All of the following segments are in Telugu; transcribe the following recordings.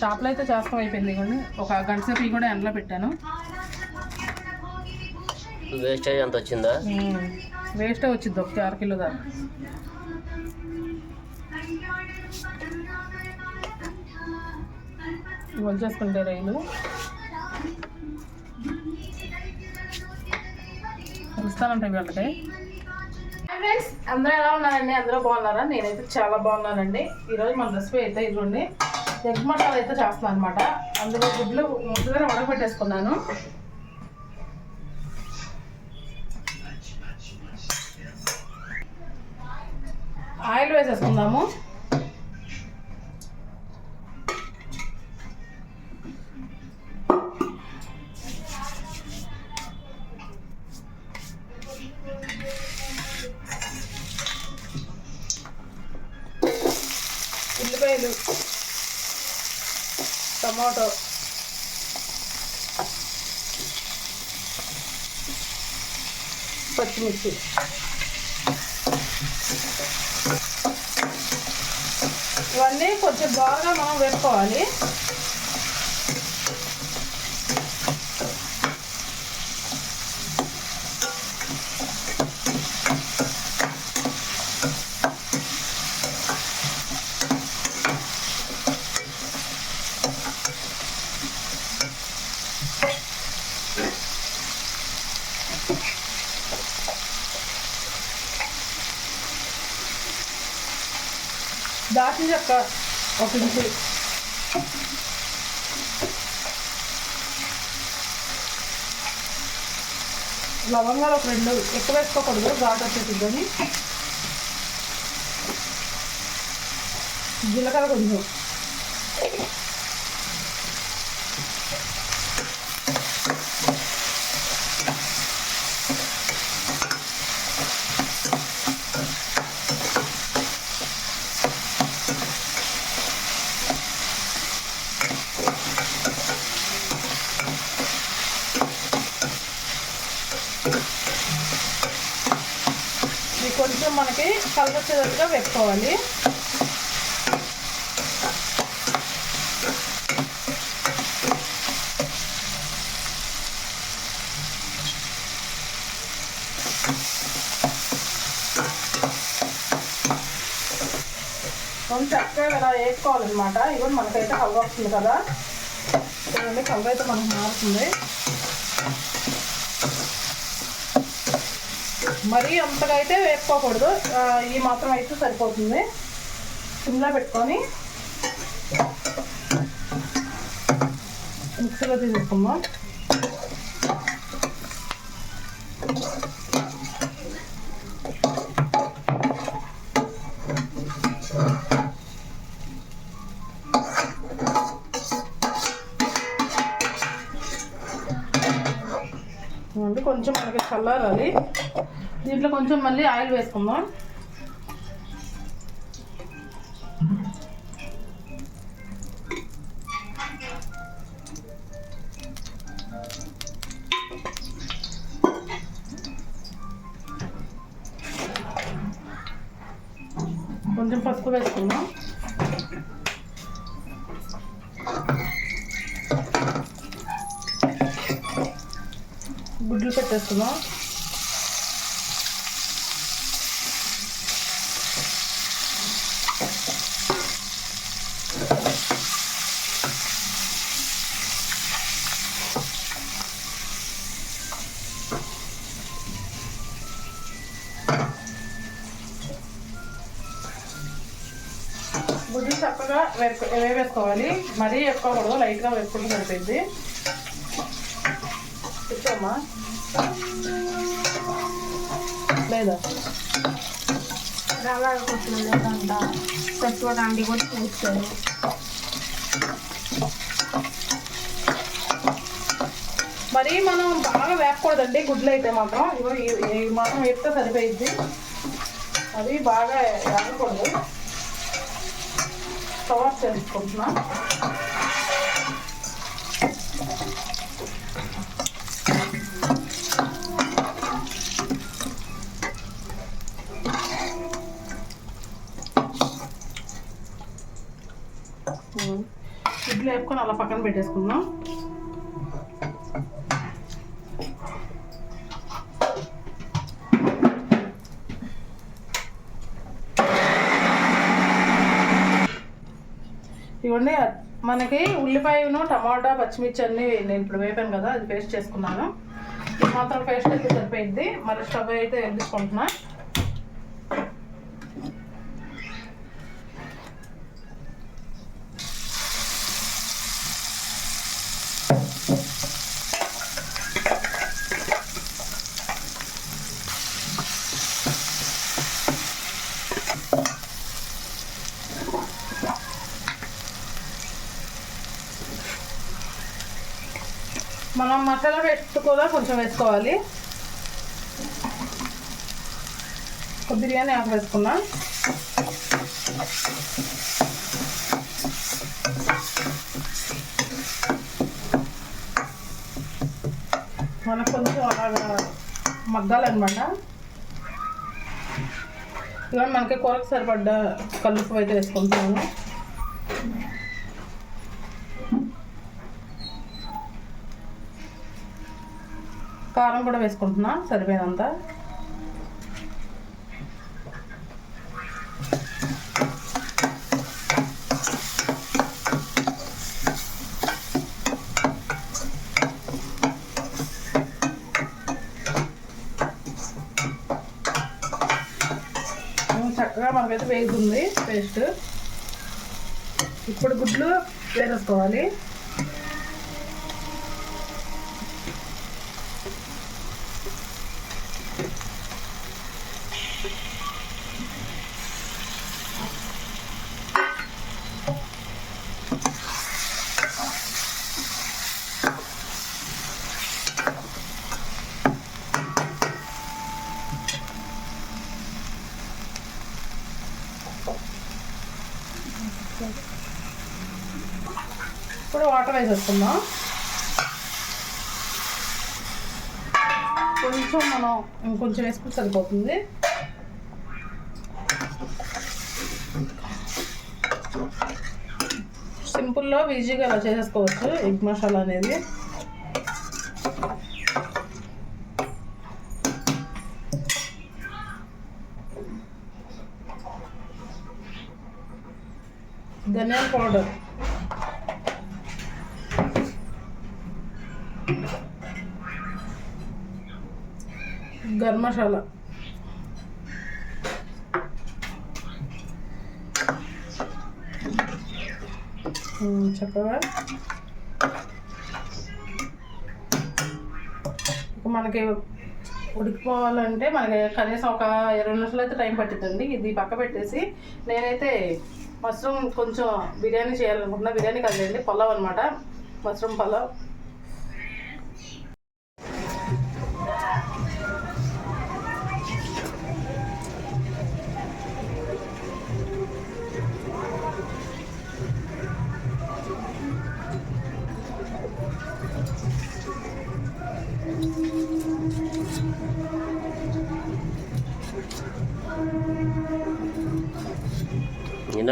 షాప్లో అయితే చేస్తాం అయిపోయింది కానీ ఒక గంట సేపు ఇవి కూడా ఎండలో పెట్టాను. వేస్టేజ్ అంత వచ్చిందా? వేస్టే వచ్చింది ఒక అర కిలో దాకా. వచ్చేసుకుంటే రైలు. కలుస్తానంటాయి వీళ్ళకి ఫ్రెండ్స్ అందరూ ఎలా ఉన్నారండి? అందరూ బాగున్నారా? నేనైతే చాలా బాగున్నానండి. ఈరోజు మన రెసిపీ అయితే ఇదిగోండి. ఎగ్ మసాలా అయితే చేస్తున్నాను అనమాట అందులో గుడ్లు ముందుగానే వడగబెట్టేసుకున్నాను ఆయిల్ వేసేసుకుందాము. ఇవన్నీ కొంచెం బాగా మనం వేసుకోవాలి దాచిన చెక్క ఒక ఇంచు లవంగాలు ఒక రెండు ఎక్కువ వేసుకోకూడదు ఘాట్ వచ్చేసిద్దని జీలకర్ర కొంచెం ఇది కొంచెం మనకి పెట్టుకోవాలి కొంచెం చక్కగా ఇలా వేసుకోవాలన్నమాట. ఇవన్నీ మనకైతే కలగ వస్తుంది కదా. చూడండి అయితే మనకు మారుతుంది. మరీ అంతగా అయితే వేసుకోకూడదు ఆ, ఈ మాత్రం అయితే సరిపోతుంది. సిమ్లో పెట్టుకొని మిక్సీలో తీసుకుందాం కొంచెం మనకి చల్లారాలి. దీంట్లో కొంచెం మళ్ళీ ఆయిల్ వేసుకుందాం. కొంచెం పసుపు వేసుకుందాం. గుడ్లు పెట్టేస్తున్నాం వేవేసుకోవాలి మరీ ఎక్కువకూడదు లైట్గా వేసుకుంటే సరిపోయింది. కూర్చోమ్మా. లేదా? రవ్వ కొట్టుకుంటా పెట్టుకోవడానికి కూడా చూస్తారు. మరి మనం బాగా వేపకూడదండి గుడ్లు అయితే మాత్రం. ఈ మాత్రం వేస్తే సరిపోయింది అది బాగా వేగకూడదు కవర్ చేసుకుంటున్నా ఇడ్లీ వేపుకొని అలా పక్కన పెట్టేసుకుందాం. ఇవ్వండి. మనకి ఉల్లిపాయను టమాటా పచ్చిమిర్చి అన్ని నేను ఇప్పుడు వేపాను కదా అది పేస్ట్ చేసుకున్నాను. ఇది మాత్రం పేస్ట్ అయితే సరిపోయింది మరి స్టవ్ అయితే వెలిగించుకుంటున్నా. మనం మసాలా పేస్ట్ కూడా కొంచెం వేసుకోవాలి. ఒక బిర్యానీ ఆకు వేసుకున్నా. మనకు కొంచెం అలాగా మగ్గాలన్నమాట ఇవన్నీ మనకి కూరకు సరిపడ్డ కలుపు అయితే వేసుకుంటున్నాము కారం కూడా వేసుకుంటున్నా సరిపోయినంత. చక్కగా మనకైతే వేగుతుంది పేస్ట్. ఇప్పుడు గుడ్లు వేసేసుకోవాలి. ఇప్పుడు వాటర్ వేసేసుకుందాం కొంచెం మనం ఇంకొంచెం వేసుకుంటే సరిపోతుంది. సింపుల్లో ఈజీగా అలా చేసేసుకోవచ్చు ఎగ్ మసాలా అనేది. గరం మసాలా చక్కగా మనకి ఉడికిపోవాలంటే మనకి కనీసం ఒక ఇరవై నిమిషాలు అయితే టైం పట్టిద్దండి. ఇది పక్క పెట్టేసి నేనైతే మష్రూమ్ కొంచెం బిర్యానీ చేయాలనుకుంటున్నా. బిర్యానీ కదండి పలావ్ అనమాట మష్రూమ్ పొలావ్.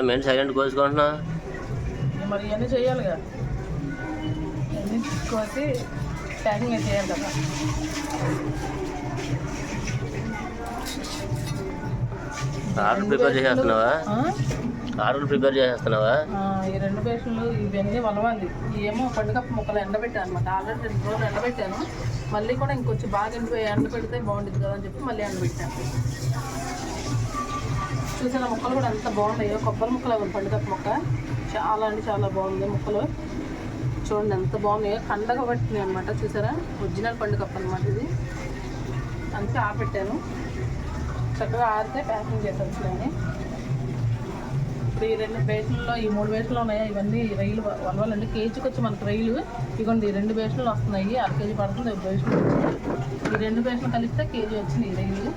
మేము సైలెంట్ కోసుకుంటున్నా మరి ఇవన్నీ చేయాలిగా ఇవన్నీ కోసి ప్యాకింగ్ చేయాలి కదా. ఆర్డర్ ప్రిపేర్ చేసేస్తున్నావా? ఆర్డర్ ప్రిపేర్ చేసేస్తున్నావా? ఈ రెండు పేషన్లు ఇవన్నీ వలవాలి. ఏమో పండుగ ముక్కలు ఎండబెట్టాను అనమాట ఆల్రెడీ రెండు రోజులు ఎండబెట్టాను. మళ్ళీ కూడా ఇంకొంచెం బాగా ఎండిపోయి ఎండబెడితే బాగుంటుంది కదా అని చెప్పి మళ్ళీ ఎండబెట్టాను. చూసారా ముక్కలు కూడా ఎంత బాగున్నాయో. కొబ్బరి ముక్కలు అవి పండుగ మొక్క. చాలా అంటే చాలా బాగుంది ముక్కలు. చూడండి ఎంత బాగున్నాయో. కండగ పట్టినాయి అనమాట చూసారా? ఒరిజినల్ పండుగ అనమాట ఇది. అంతే ఆపెట్టాను. చక్కగా ఆరితే ప్యాకింగ్ చేసేస్తున్నాను ఇప్పుడు ఈ రెండు బేషన్లో ఈ మూడు బేషన్లు ఉన్నాయా? ఇవన్నీ రైలు వలవాలండి కేజీకి వచ్చి మనకు రైలు. ఇదిగోండి ఈ రెండు బేషన్లు వస్తున్నాయి. అర కేజీ పడుతుంది ఒక ఈ రెండు బేషన్లు కలిపితే కేజీ వచ్చింది ఈ రైలు.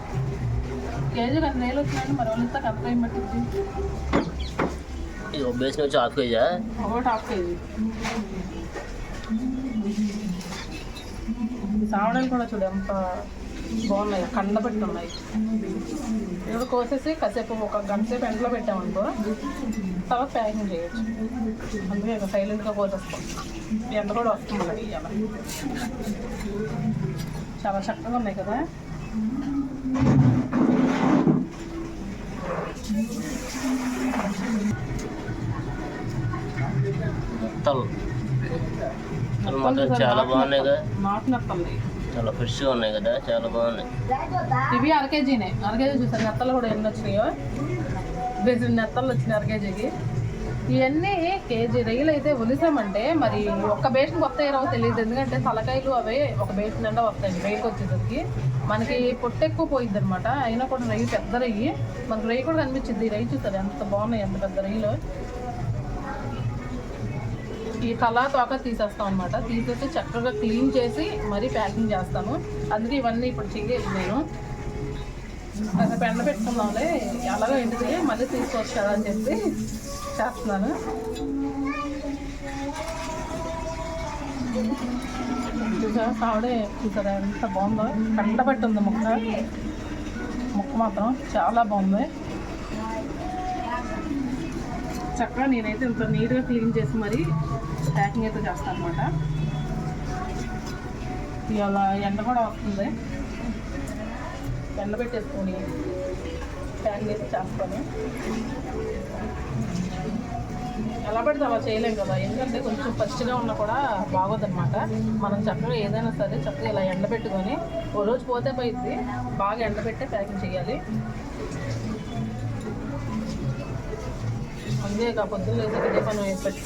కేజీ కానీ రైలు వచ్చినాయండి మరి వాళ్ళు ఇస్తే పట్టింది? ఇది ఒక బేసిన వచ్చి హాఫ్ కేజా ఒకటి హాఫ్ కేజీ. సావడాలు కూడా చూడు ఎంత బాగున్నాయి కండబెట్టి ఉన్నాయి ఇప్పుడు కోసేసి కాసేపు ఒక గంట సేపు ఎండలో పెట్టామనుకో తర్వాత ప్యాకింగ్ చేయొచ్చు. అందుకే ఇక సైలెంట్గా పోసేస్తాం ఎండ కూడా వస్తుంది మరి ఇవాళ చాలా చక్కగా ఉన్నాయి కదా? మాత్రం చాలా బాగున్నాయి కదా. చాలా ఫ్రెష్గా ఉన్నాయి కదా చాలా బాగున్నాయి. ఇవి అర కేజీనే. అర కేజీ చూసారు నెత్తలు కూడా ఎన్ని వచ్చినాయో. డజన్ నెత్తలు వచ్చినాయి అర కేజీకి. ఇవన్నీ కేజీ రొయ్యలు అయితే వదిసామంటే మరి ఒక్క బేషన్ వస్తాయో తెలియదు ఎందుకంటే తలకాయలు అవే ఒక బేషన్ నిండా వస్తాయి. రైలుకి వచ్చేసరికి. మనకి పొట్టు ఎక్కువ పోయింది అనమాట అయినా కూడా రొయ్యి పెద్ద రొయ్యి మనకు రొయ్యి కూడా కనిపించింది ఈ రొయ్యి చూస్తారు ఎంత బాగున్నాయి ఎంత పెద్ద రొయ్యలు ఈ కళా తోక తీసేస్తాం అనమాట తీసేసి చక్కగా క్లీన్ చేసి మరీ ప్యాకింగ్ చేస్తాను. అందుకే ఇవన్నీ ఇప్పుడు చెయ్యాలి నేను. అక్కడ పెండ పెట్టుకున్నాంలే ఎలాగో ఎండితే మళ్ళీ తీసుకోవచ్చు కదా అని చెప్పి చేస్తున్నాను. చూసారా? సావిడే చూసారా? ఎంత బాగుందో. కండబట్టి ఉంది ముక్క. ముక్క మాత్రం చాలా బాగుంది. చక్కగా నేనైతే ఇంత నీట్గా క్లీన్ చేసి మరి ప్యాకింగ్ అయితే చేస్తాను అనమాట ఇవాళ ఎండ కూడా వస్తుంది. ఎండ పెట్టేసుకొని ప్యాకింగ్ అయితే చేస్తాను. ఎలా పడితే అలా చేయలేం కదా. ఎందుకంటే కొంచెం ఫస్ట్గా ఉన్నా కూడా బాగోదన్నమాట. మనం చక్కగా ఏదైనా సరే చక్కగా ఇలా ఎండబెట్టుకొని ఓ రోజు పోతే పోయింది బాగా ఎండబెట్టే ప్యాకింగ్ చేయాలి. అందుకే ఇక పొద్దున్న లేదా ఇదే పని వేసి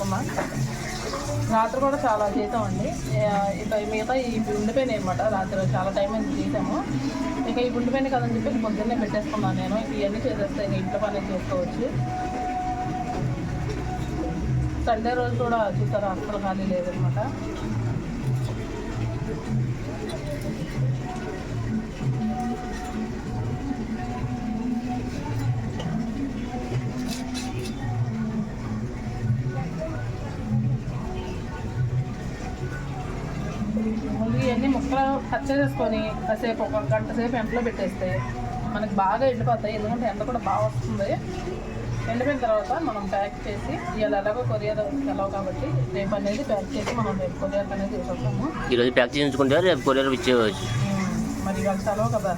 రాత్రి కూడా చాలా చేసామండి అండి. ఇక మిగతా ఈ ఉండిపోయినాయి అనమాట రాత్రి చాలా టైం అయింది చేసాము ఇక ఈ ఉండిపోయినాయి కదని చెప్పి పొద్దున్నే పెట్టేసుకున్నాను నేను. ఇవన్నీ చేసేస్తే ఇంట్లో పని చేసుకోవచ్చు. సండే రోజు కూడా చూస్తారు? అసలు ఖాళీ లేదనమాట. ముందు ఇవన్నీ ముక్కలు కట్ చేసేసుకొని కాసేపు ఒక గంట సేపు ఎండలో పెట్టేస్తే మనకి బాగా ఎండిపోతాయి. ఎందుకంటే ఎండ కూడా బాగా వస్తుంది. ఎండిపోయిన తర్వాత మనం ప్యాక్ చేసి ఇవాళ ఎలాగో కొరియర్ ఎలాగో కాబట్టి రేపు అనేది ప్యాక్ చేసి మనం రేపు కొరియర్ అనేది తీసుకొస్తాము ఈరోజు ప్యాక్ చేయించుకుంటే రేపు కొరియర్ ఇచ్చేవచ్చు మరి ఇవాళ సెలవు కదా.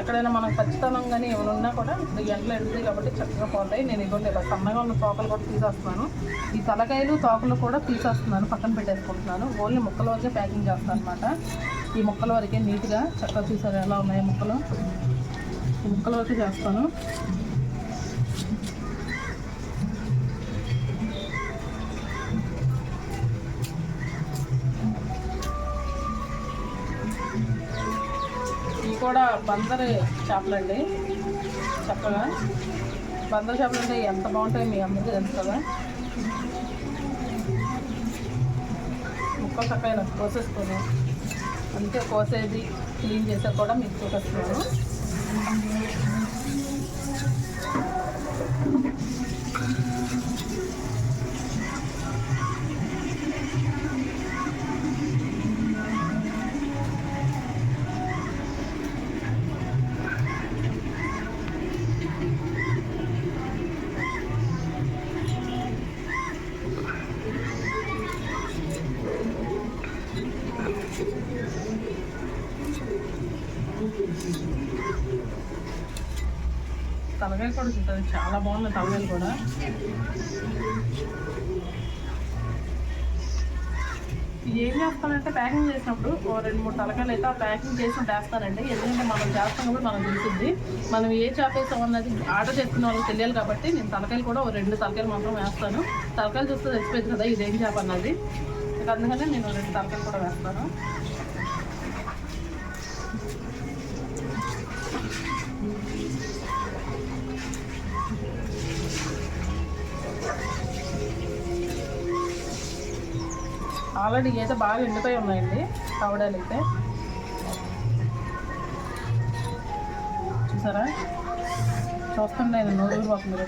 ఎక్కడైనా మనం ఖచ్చితంగా కానీ ఏమైనా ఉన్నా కూడా ఇప్పుడు ఎండలు ఎండుతాయి కాబట్టి చక్కగా పోతాయి. నేను ఇదిగోండి ఇలా సన్నగా ఉన్న తోకలు కూడా తీసేస్తున్నాను. ఈ తలకాయలు తోకలు కూడా తీసేస్తున్నాను పక్కన పెట్టేసుకుంటున్నాను. ఓన్లీ ముక్కల వరకే ప్యాకింగ్ చేస్తాను అనమాట ఈ ముక్కల వరకే నీట్గా చక్కగా చూసారు ఎలా ఉన్నాయి ముక్కలు? ఈ ముక్కల వరకు చేస్తాను. ఇవి కూడా బందరు చేపలండి. చక్కగా. బందరు చేపలు అంటే ఎంత బాగుంటాయి మీ అందరికీ తెలుసు కదా. ముక్కలు చక్కగా ఇలా కోసేసుకొని అందుకే కోసేది క్లీన్ చేసా కూడా మీకు చూపిస్తున్నాను తలకాయలు కూడా చూస్తుంది చాలా బాగుంది తలకాయలు కూడా. ఏం చేస్తానంటే ప్యాకింగ్ చేసినప్పుడు ఓ రెండు మూడు తలకాయలు అయితే ఆ ప్యాకింగ్ చేసి వేస్తానండి ఎందుకంటే మనం చేస్తాం కూడా మనం తెలుస్తుంది మనం ఏ చేప అన్నది ఆర్డర్ చేసుకున్న వాళ్ళకి తెలియాలి కాబట్టి నేను తలకాయలు కూడా ఓ రెండు తలకాయలు మాత్రం వేస్తాను. తలకాయలు చూస్తే తెలిసిపోయింది కదా ఇదేం చేప అన్నది. అందుకనే నేను రెండు తలకాయలు కూడా వేస్తాను. ఆల్రెడీ అయితే బాగా ఎండిపోయి ఉన్నాయండి కవడాలు అయితే చూసారా? చూస్తుండే నేను నూరు పోతుంది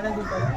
ahora en tu.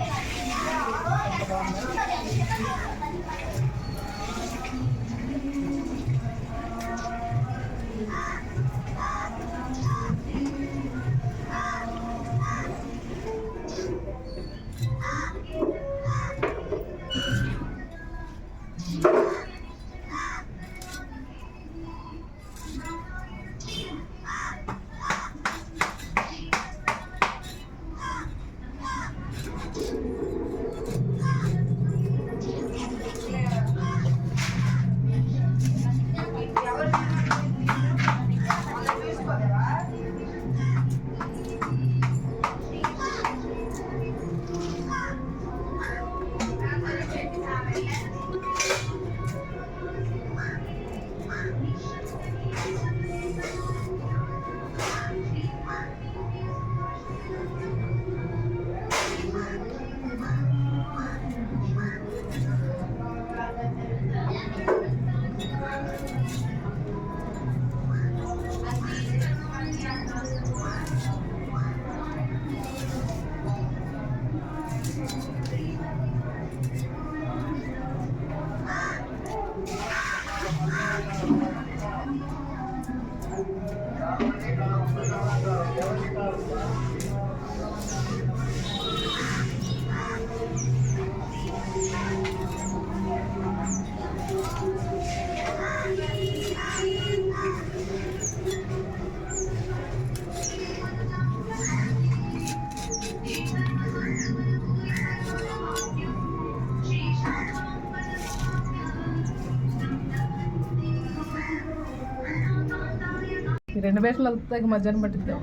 రెండు బేసలు వెళ్తాయి మధ్యాహ్నం పట్టిద్దాం?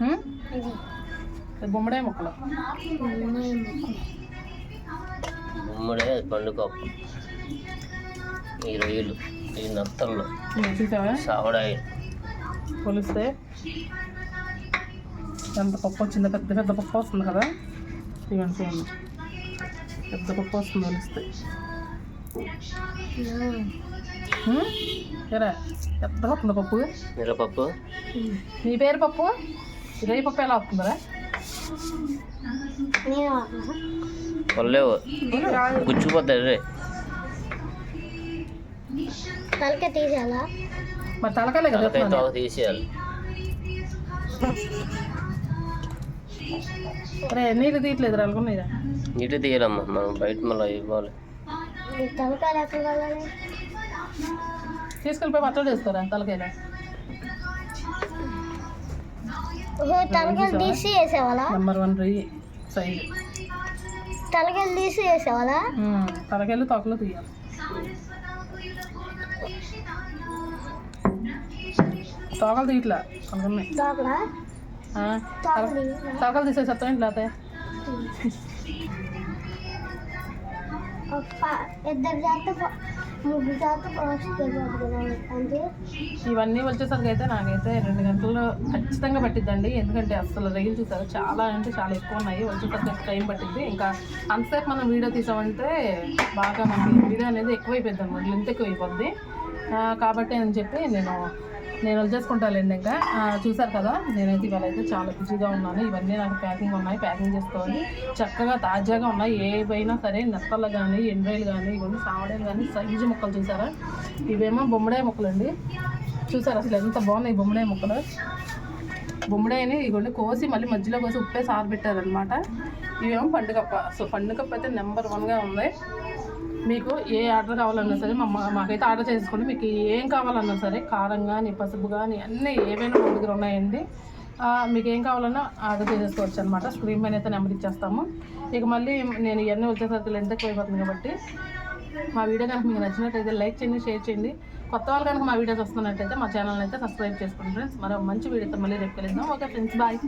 హ్మ్? ఇది గుమ్మడే మొక్కలు. గుమ్మడే పండుగప్పు ఈ రొయ్యలు ఈ చూసావా? సావడాయి. కొలిస్తే ఎంత పప్పు వచ్చిందో పెద్ద పెద్ద పప్పు వస్తుంది కదా? ఇవన్నీ పెద్ద పప్పు వస్తుంది హ్మ్? ఏరా పెద్ద వస్తుంది పప్పు మిరపప్పు నీ పేరు పప్పు ఇదే పప్పు ఎలా వస్తుందిరా కొల్లేవు గుచ్చుకుపోతాయి రే తలక తీసేయాలా మరి తలకాలే కదా తీసేయాలి రే నీళ్ళు తీయట్లేదు అనుకున్నాయిరా నీటి తీయాలమ్మా మనం బయట మళ్ళీ ఇవ్వాలి. తీసుకెళ్ళిపోయి పచ్చడి చేసుకోరా తలకాయలు? తలకాయలు తీసి వేసేవాళ్ళా? నెంబర్ వన్ రెయ్యి సైజు తలకాయలు తీసి వేసేవాళ్ళా? తలకాయలు తొక్కలు తీయాలి. తోకలు తీయట్లా అనుకున్నాయి లోపల ఆ, తోకలు తల- తలకాయలు తీసేసేస్తాం ఇంట్లో అయితే ఇద్దరు జాత ముగ్గురు జాత ఫస్ట్ అంటే ఇవన్నీ వచ్చేసరికి అయితే నాకైతే రెండు గంటలు ఖచ్చితంగా పట్టిద్దండి. ఎందుకంటే అసలు రైలు చూసారు చాలా అంటే చాలా ఎక్కువ ఉన్నాయి. వచ్చేసరికి టైం పట్టింది ఇంకా అంతసేపు మనం వీడియో తీసామంటే బాగా మనకి వీడియో అనేది ఎక్కువైపోద్ది అనమాట. లెంత్ ఎక్కువ అయిపోద్ది కాబట్టి అని చెప్పి నేను నేను వదిలేసుకుంటాలేండి ఇంకా. చూసారు కదా నేనైతే ఇవాళ అయితే చాలా బిజీగా ఉన్నాను. ఇవన్నీ నాకు ప్యాకింగ్ ఉన్నాయి ప్యాకింగ్ చేసుకోవాలి చక్కగా తాజాగా ఉన్నాయి. ఏవైనా సరే నెత్తలు కానీ ఎండ్రాయిలు కానీ ఇవన్నీ సావడాలు కానీ సైజు ముక్కలు చూసారా? ఇవేమో బొమ్మడాయ ముక్కలు అండి చూసారా అసలు ఎంత బాగున్నాయి బొమ్మడాయ ముక్కలు? బొమ్మడాయని ఇగోండి కోసి మళ్ళీ మధ్యలో కోసి ఉప్పేసి ఆరబెట్టారనమాట ఇవేమో పండుగప్ప. సో పండుగప్ప అయితే నెంబర్ వన్గా ఉంది. మీకు ఏ ఆర్డర్ కావాలన్నా సరే మా మాకైతే ఆర్డర్ చేసుకోండి మీకు ఏం కావాలన్నా సరే కారం కానీ పసుపు కానీ అన్నీ ఏవైనా మా దగ్గర ఉన్నాయండి. మీకు ఏం కావాలన్నా ఆర్డర్ చేసేసుకోవచ్చు అనమాట స్క్రీన్ పైన అయితే నెంబర్ ఇచ్చేస్తాము. ఇక మళ్ళీ నేను ఇవన్నీ వచ్చేసరికి ఎంత పోయిపోతుంది కాబట్టి మా వీడియో కనుక మీకు నచ్చినట్టయితే లైక్ చేయండి షేర్ చేయండి. కొత్త వాళ్ళు కనుక మా వీడియోస్ వస్తున్నట్టయితే మా ఛానల్ అయితే సబ్స్క్రైబ్ చేసుకోండి ఫ్రెండ్స్ మరో మంచి వీడియోతో మళ్ళీ రేపు కలుద్దాం. Okay friends bye